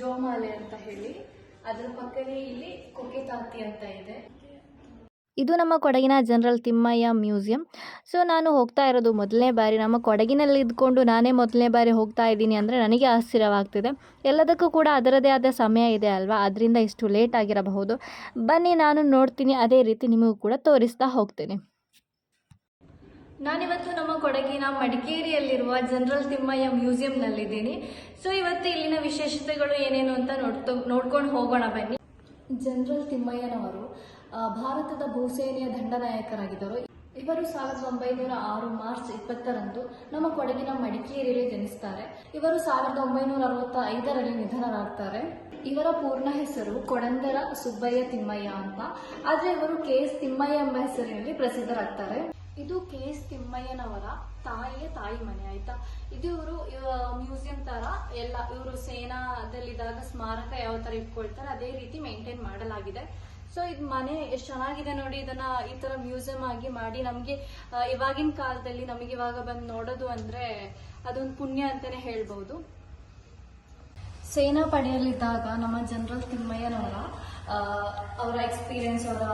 ಜೋಮಾಲೆ ಅಂತ ಹೇಳಿ ಅದರ ಪಕ್ಕನೇ ಇಲ್ಲಿ ಕೊಕೆತಾತಿ ಅಂತ ಇದೆ. ಇದು ನಮ್ಮ ಕೊಡಗಿನ ಜನರಲ್ ತಿಮ್ಮಯ್ಯ ಮ್ಯೂಸಿಯಂ. ಸೊ ನಾನು ಹೋಗ್ತಾ ಇರೋದು ಮೊದಲನೇ ಬಾರಿ, ನಮ್ಮ ಕೊಡಗಿನಲ್ಲಿ ಇದ್ಕೊಂಡು ನಾನೇ ಮೊದಲನೇ ಬಾರಿ ಹೋಗ್ತಾ ಇದ್ದೀನಿ ಅಂದರೆ ನನಗೆ ಆಶ್ಚರ್ಯವಾಗ್ತಿದೆ. ಎಲ್ಲದಕ್ಕೂ ಕೂಡ ಅದರದೇ ಆದ ಸಮಯ ಇದೆ ಅಲ್ವಾ? ಅದರಿಂದ ಇಷ್ಟು ಲೇಟ್ ಆಗಿರಬಹುದು. ಬನ್ನಿ, ನಾನು ನೋಡ್ತೀನಿ, ಅದೇ ರೀತಿ ನಿಮಗೂ ಕೂಡ ತೋರಿಸ್ತಾ ಹೋಗ್ತೀನಿ. ನಾನಿವತ್ತು ನಮ್ಮ ಕೊಡಗಿನ ಮಡಿಕೇರಿಯಲ್ಲಿರುವ ಜನರಲ್ ತಿಮ್ಮಯ್ಯ ಮ್ಯೂಸಿಯಂನಲ್ಲಿದ್ದೀನಿ. ಸೊ ಇವತ್ತು ಇಲ್ಲಿನ ವಿಶೇಷತೆಗಳು ಏನೇನು ಅಂತ ನೋಡ್ಕೊಂಡು ಹೋಗೋಣ ಬನ್ನಿ. ಜನರಲ್ ತಿಮ್ಮಯ್ಯನವರು ಭಾರತದ ಭೂಸೇನೆಯ ದಂಡನಾಯಕರಾಗಿದ್ದರು. ಇವರು ಸಾವಿರದ ಒಂಬೈನೂರ ಆರು ಮಾರ್ಚ್ ಇಪ್ಪತ್ತರಂದು ನಮ್ಮ ಕೊಡಗಿನ ಮಡಿಕೇರಿಯಲ್ಲಿ ಜನಿಸ್ತಾರೆ. ಇವರು ಸಾವಿರದ ಒಂಬೈನೂರ ಅರವತ್ತ ಐದರಲ್ಲಿ ನಿಧನರಾಗ್ತಾರೆ. ಇವರ ಪೂರ್ಣ ಹೆಸರು ಕೊಡಂದರ ಸುಬ್ಬಯ್ಯ ತಿಮ್ಮಯ್ಯ ಅಂತ. ಆದ್ರೆ ಇವರು ಕೆ ತಿಮ್ಮಯ್ಯ ಎಂಬ ಹೆಸರಿನಲ್ಲಿ ಪ್ರಸಿದ್ಧರಾಗ್ತಾರೆ. ಇದು ಕೆ ಎಸ್ ತಿಮ್ಮಯ್ಯನವರ ತಾಯಿಯ ತಾಯಿ ಮನೆ, ಆಯ್ತಾ? ಇದು ಇವರು ಮ್ಯೂಸಿಯಂ ತರ ಎಲ್ಲ, ಇವರು ಸೇನಾದಲ್ಲಿದ್ದಾಗ ಸ್ಮಾರಕ ಯಾವ ತರ ಇಟ್ಕೊಳ್ತಾರೆ, ಅದೇ ರೀತಿ ಮೇಂಟೈನ್ ಮಾಡಲಾಗಿದೆ. ಸೊ ಇದು ಮನೆ ಎಷ್ಟು ಚೆನ್ನಾಗಿದೆ ನೋಡಿ, ಇದನ್ನ ಈ ತರ ಮ್ಯೂಸಿಯಂ ಆಗಿ ಮಾಡಿ ನಮ್ಗೆ ಇವಾಗಿನ ಕಾಲದಲ್ಲಿ ನಮಗೆ ಇವಾಗ ಬಂದು ನೋಡೋದು ಅಂದ್ರೆ ಅದೊಂದು ಪುಣ್ಯ ಅಂತಾನೆ ಹೇಳ್ಬಹುದು ಸೇನಾ ಪಡೆಯಲ್ಲಿದ್ದಾಗ ನಮ್ಮ ಜನರಲ್ ತಿಮ್ಮಯ್ಯನವರ ಅವರ ಎಕ್ಸ್ಪೀರಿಯನ್ಸ್ ಅವರ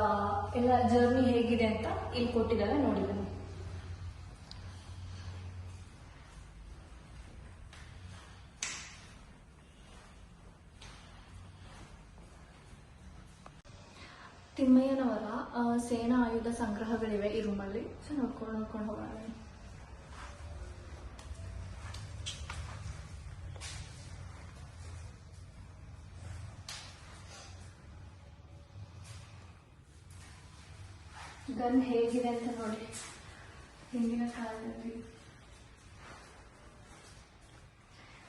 ಎಲ್ಲ ಜರ್ನಿ ಹೇಗಿದೆ ಅಂತ ಇಲ್ಲಿ ಕೊಟ್ಟಿದ್ದಾರೆ, ನೋಡಿದ್ದೀನಿ. ತಿಮ್ಮಯ್ಯನವರ ಸೇನಾ ಆಯುಧ ಸಂಗ್ರಹಗಳಿವೆ ಈ ರೂಮಲ್ಲಿ ಸೊ ನೋಡ್ಕೊಂಡು ನೋಡ್ಕೊಂಡು ಹೋಗೋಣ. ಗನ್ ಹೇಗಿದೆ ಅಂತ ನೋಡಿ. ಹಿಂದಿನ ಕಾಲದಲ್ಲಿ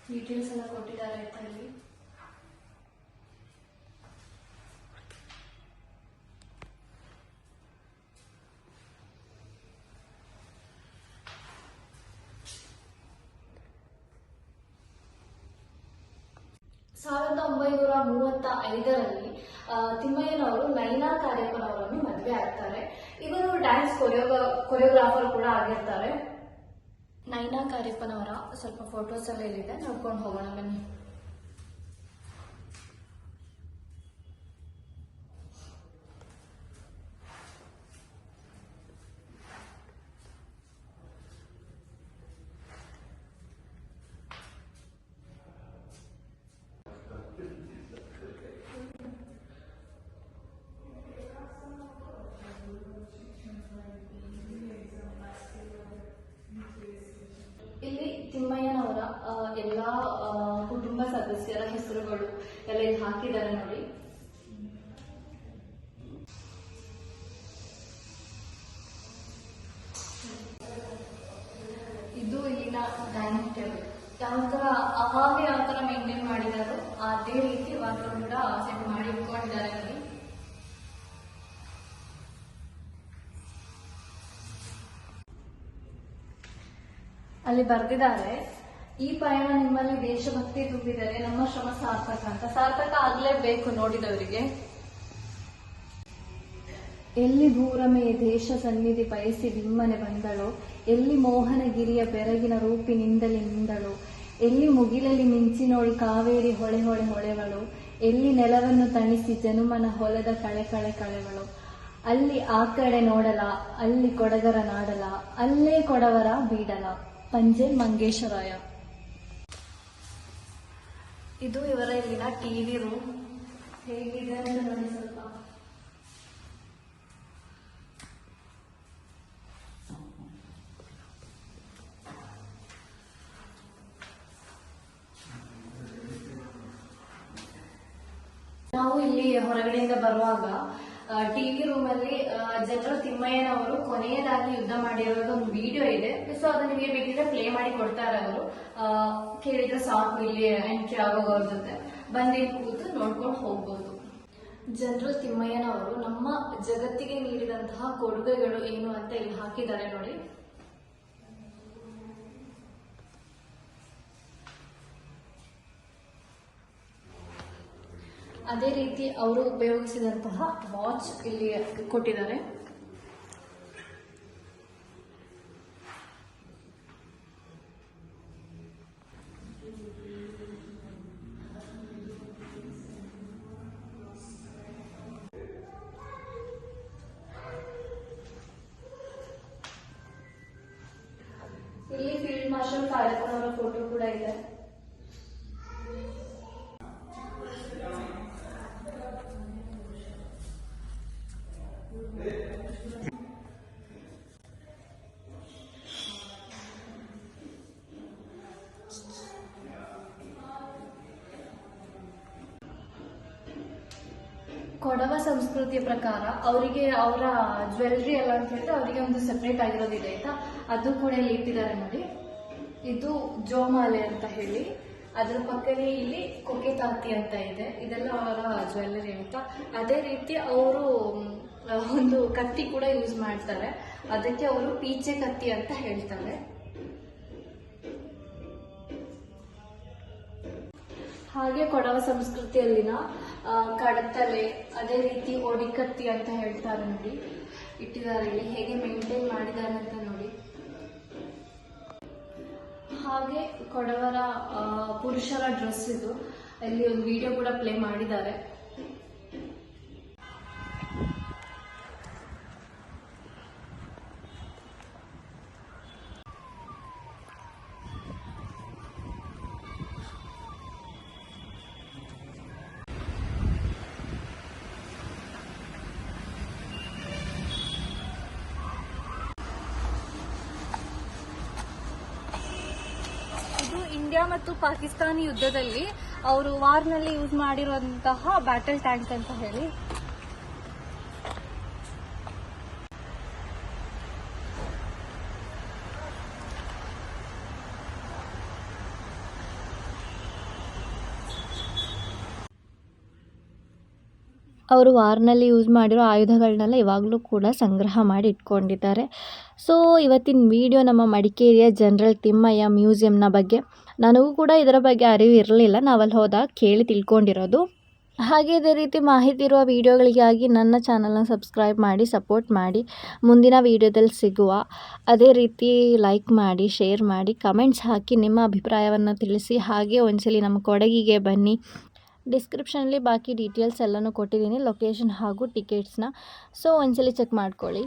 ಡೀಟೇಲ್ಸ್ ಎಲ್ಲ ಕೊಟ್ಟಿದ್ದಾರೆ ಇಲ್ಲಿ ಸಾವಿರದ ಒಂಬೈನೂರ ಮೂವತ್ತ ಐದರಲ್ಲಿ ತಿಮ್ಮಯ್ಯನವರು ನೈನಾ ಕಾರ್ಯಪ್ಪನವರನ್ನು ಮದುವೆ ಆಗ್ತಾರೆ. ಇವರು ಡ್ಯಾನ್ಸ್ ಕೊರಿಯೋಗ ಕೊರಿಯೋಗ್ರಾಫರ್ ಕೂಡ ಆಗಿರ್ತಾರೆ. ನೈನಾ ಕಾರ್ಯಪ್ಪನವರ ಸ್ವಲ್ಪ ಫೋಟೋಸ್ ಎಲ್ಲ ಇಲ್ಲಿದೆ, ನೋಡ್ಕೊಂಡು ಹೋಗೋಣ ಬನ್ನಿ ಇಲ್ಲಿ ತಿಮ್ಮಯ್ಯನವರ ಆ, ಎಲ್ಲಾ ಆ, ಕುಟುಂಬ ಸದಸ್ಯರ ಹೆಸರುಗಳು ಎಲ್ಲ ಇಲ್ಲಿ ಹಾಕಿದ್ದಾರೆ ನೋಡಿ. ಇದು ಇಲ್ಲಿನ ಡೈನಿಂಗ್ ಟೇಬಲ್ ಯಾವ ತರ ಅವಾಗ ಯಾವ ತರ ಮೇಂಟೈನ್ ಮಾಡಿದಾರೋ ಅದೇ ರೀತಿ ಇವಾಗ ಕೂಡ ಸೆಟ್ ಮಾಡಿ ಇಟ್ಕೊಂಡಿದ್ದಾರೆ ನೋಡಿ. ಅಲ್ಲಿ ಬರೆದಿದ್ದಾರೆ. ಈ ಪಯಣ ನಿಮ್ಮಲ್ಲಿ ದೇಶಭಕ್ತಿ ತುಂಬಿದರೆ ನಮ್ಮ ಶ್ರಮ ಸಾರ್ಥಕ ಅಂತ. ಸಾರ್ಥಕ ಆಗ್ಲೇಬೇಕು ನೋಡಿದವರಿಗೆ. ಎಲ್ಲಿ ಭೂರಮೆ ದೇಶ ಸನ್ನಿಧಿ ಬಯಸಿ ಬಿಮ್ಮನೆ ಬಂದಳು, ಎಲ್ಲಿ ಮೋಹನಗಿರಿಯ ಬೆರಗಿನ ರೂಪಿನಿಂದಲೇ ನಿಂದಳು, ಎಲ್ಲಿ ಮುಗಿಲಲ್ಲಿ ಮಿಂಚಿನೋಳಿ ಕಾವೇರಿ ಹೊಳೆ ಹೊಳೆ ಹೊಳೆಗಳು ಎಲ್ಲಿ ನೆಲವನ್ನು ತಣಿಸಿ ಜನುಮನ ಹೊಲದ ಕಳೆ ಕಳೆ ಕಳೆಗಳು ಅಲ್ಲಿ ಆ ಕಡೆ ನೋಡಲ, ಅಲ್ಲಿ ಕೊಡಗರ ನಾಡಲ, ಅಲ್ಲೇ ಕೊಡವರ ಬೀಡಲ. ಪಂಜೆ ಮಂಗೇಶರಾಯ. ಇದು ಇವರ ಇಲ್ಲಿನ ಟಿವಿ ರೂಮ್. ಹೇಗಿದೆ ಅಂತ ಸ್ವಲ್ಪ. ನಾವು ಇಲ್ಲಿ ಹೊರಗಡೆಯಿಂದ ಬರುವಾಗ ಟಿವಿ ರೂಮ್ ಅಲ್ಲಿ ಜನರಲ್ ತಿಮ್ಮಯ್ಯನವರು ಕೊನೆಯದಾಗಿ ಯುದ್ಧ ಮಾಡಿರೋದು ಒಂದು ವಿಡಿಯೋ ಇದೆ. ಸೊ ಅದು ನಿಮಗೆ ಬೇಕಿದ್ರೆ ಪ್ಲೇ ಮಾಡಿ ಕೊಡ್ತಾರೆ ಅವರು. ಕೇಳಿದ್ರೆ ಸಾಕು ಇಲ್ಲಿ ಎಂಟ್ರಿ ಆಗೋಗ ಅವ್ರ ಜೊತೆ. ಬಂದು ಕೂತು ನೋಡ್ಕೊಂಡು ಹೋಗ್ಬೋದು. ಜನರಲ್ ತಿಮ್ಮಯ್ಯನವರು ನಮ್ಮ ಜಗತ್ತಿಗೆ ನೀಡಿದಂತಹ ಕೊಡುಗೆಗಳು ಏನು ಅಂತ ಇಲ್ಲಿ ಹಾಕಿದ್ದಾರೆ ನೋಡಿ. ಅದೇ ರೀತಿ ಅವರು ಉಪಯೋಗಿಸಿದಂತಹ ವಾಚ್ ಇಲ್ಲಿ ಕೊಟ್ಟಿದ್ದಾರೆ. ಇಲ್ಲಿ ಫೀಲ್ಡ್ ಮಾರ್ಷಲ್ ಕಾರ್ಯಕ್ರಮದ ಫೋಟೋ ಕೂಡ ಇದೆ. ಕೊಡವ ಸಂಸ್ಕೃತಿಯ ಪ್ರಕಾರ ಅವರಿಗೆ ಅವರ ಜ್ಯುವೆಲ್ರಿ ಎಲ್ಲ ಅಂತ ಹೇಳಿದ್ರೆ ಅವರಿಗೆ ಒಂದು ಸೆಪ್ರೇಟ್ ಆಗಿರೋದಿದೆ ಆಯ್ತಾ ಅದು ಕೂಡ ಇಲ್ಲಿ ಇಟ್ಟಿದ್ದಾರೆ ನೋಡಿ. ಇದು ಜೋಮಾಲೆ ಅಂತ ಹೇಳಿ. ಅದ್ರ ಪಕ್ಕನೇ ಇಲ್ಲಿ ಕೊಕ್ಕೆ ತಾತಿ ಅಂತ ಇದೆ. ಇದೆಲ್ಲ ಅವರ ಜ್ಯುವೆಲ್ಲರಿ ಅಂತ. ಅದೇ ರೀತಿ ಅವರು ಒಂದು ಕತ್ತಿ ಕೂಡ ಯೂಸ್ ಮಾಡ್ತಾರೆ. ಅದಕ್ಕೆ ಅವರು ಪೀಚೆ ಕತ್ತಿ ಅಂತ ಹೇಳ್ತಾರೆ. ಹಾಗೆ ಕೊಡವ ಸಂಸ್ಕೃತಿಯಲ್ಲಿನ ಕಡತಲೆ, ಅದೇ ರೀತಿ ಒಡಿಕತ್ತಿ ಅಂತ ಹೇಳ್ತಾರೆ ನೋಡಿ. ಇಟ್ಟಿದ್ದಾರೆ ಇಲ್ಲಿ, ಹೇಗೆ ಮೇಂಟೈನ್ ಮಾಡಿದ್ದಾರೆ ಅಂತ ನೋಡಿ. ಹಾಗೆ ಕೊಡವರ ಪುರುಷರ ಡ್ರೆಸ್ ಇದು. ಅಲ್ಲಿ ಒಂದು ವಿಡಿಯೋ ಕೂಡ ಪ್ಲೇ ಮಾಡಿದ್ದಾರೆ ಇದು ಇಂಡಿಯಾ ಮತ್ತು ಪಾಕಿಸ್ತಾನ ಯುದ್ಧದಲ್ಲಿ ಅವರು ವಾರ್ನಲ್ಲಿ ಯೂಸ್ ಮಾಡಿರುವಂತಹ ಬ್ಯಾಟಲ್ ಟ್ಯಾಂಕ್ ಅಂತ ಹೇಳಿ. ಅವರು ವಾರ್ನಲ್ಲಿ ಯೂಸ್ ಮಾಡಿರೋ ಆಯುಧಗಳನ್ನೆಲ್ಲ ಇವಾಗಲೂ ಕೂಡ ಸಂಗ್ರಹ ಮಾಡಿ ಇಟ್ಕೊಂಡಿದ್ದಾರೆ. ಸೊ ಇವತ್ತಿನ ವಿಡಿಯೋ ನಮ್ಮ ಮಡಿಕೇರಿಯ ಜನರಲ್ ತಿಮ್ಮಯ್ಯ ಮ್ಯೂಸಿಯಂನ ಬಗ್ಗೆ. ನನಗೂ ಕೂಡ ಇದರ ಬಗ್ಗೆ ಅರಿವು ಇರಲಿಲ್ಲ. ನಾವಲ್ಲಿ ಹೋದಾಗ ಕೇಳಿ ತಿಳ್ಕೊಂಡಿರೋದು. ಹಾಗೆ ಇದೇ ರೀತಿ ಮಾಹಿತಿ ಇರುವ ವಿಡಿಯೋಗಳಿಗಾಗಿ ನನ್ನ ಚಾನಲ್ನ ಸಬ್ಸ್ಕ್ರೈಬ್ ಮಾಡಿ ಸಪೋರ್ಟ್ ಮಾಡಿ. ಮುಂದಿನ ವಿಡಿಯೋದಲ್ಲಿ ಸಿಗುವ ಅದೇ ರೀತಿ ಲೈಕ್ ಮಾಡಿ ಶೇರ್ ಮಾಡಿ ಕಮೆಂಟ್ಸ್ ಹಾಕಿ ನಿಮ್ಮ ಅಭಿಪ್ರಾಯವನ್ನು ತಿಳಿಸಿ. ಹಾಗೆ ಒಂದ್ಸಲಿ ನಮ್ಮ ಕೊಡಗಿಗೆ ಬನ್ನಿ. ಡಿಸ್ಕ್ರಿಪ್ಷನಲ್ಲಿ ಬಾಕಿ ಡೀಟೇಲ್ಸ್ ಎಲ್ಲನೂ ಕೊಟ್ಟಿದ್ದೀನಿ ಲೊಕೇಶನ್ ಹಾಗೂ ಟಿಕೆಟ್ಸ್ನ ಸೊ ಒಂದ್ಸಲಿ ಚೆಕ್ ಮಾಡ್ಕೊಳ್ಳಿ.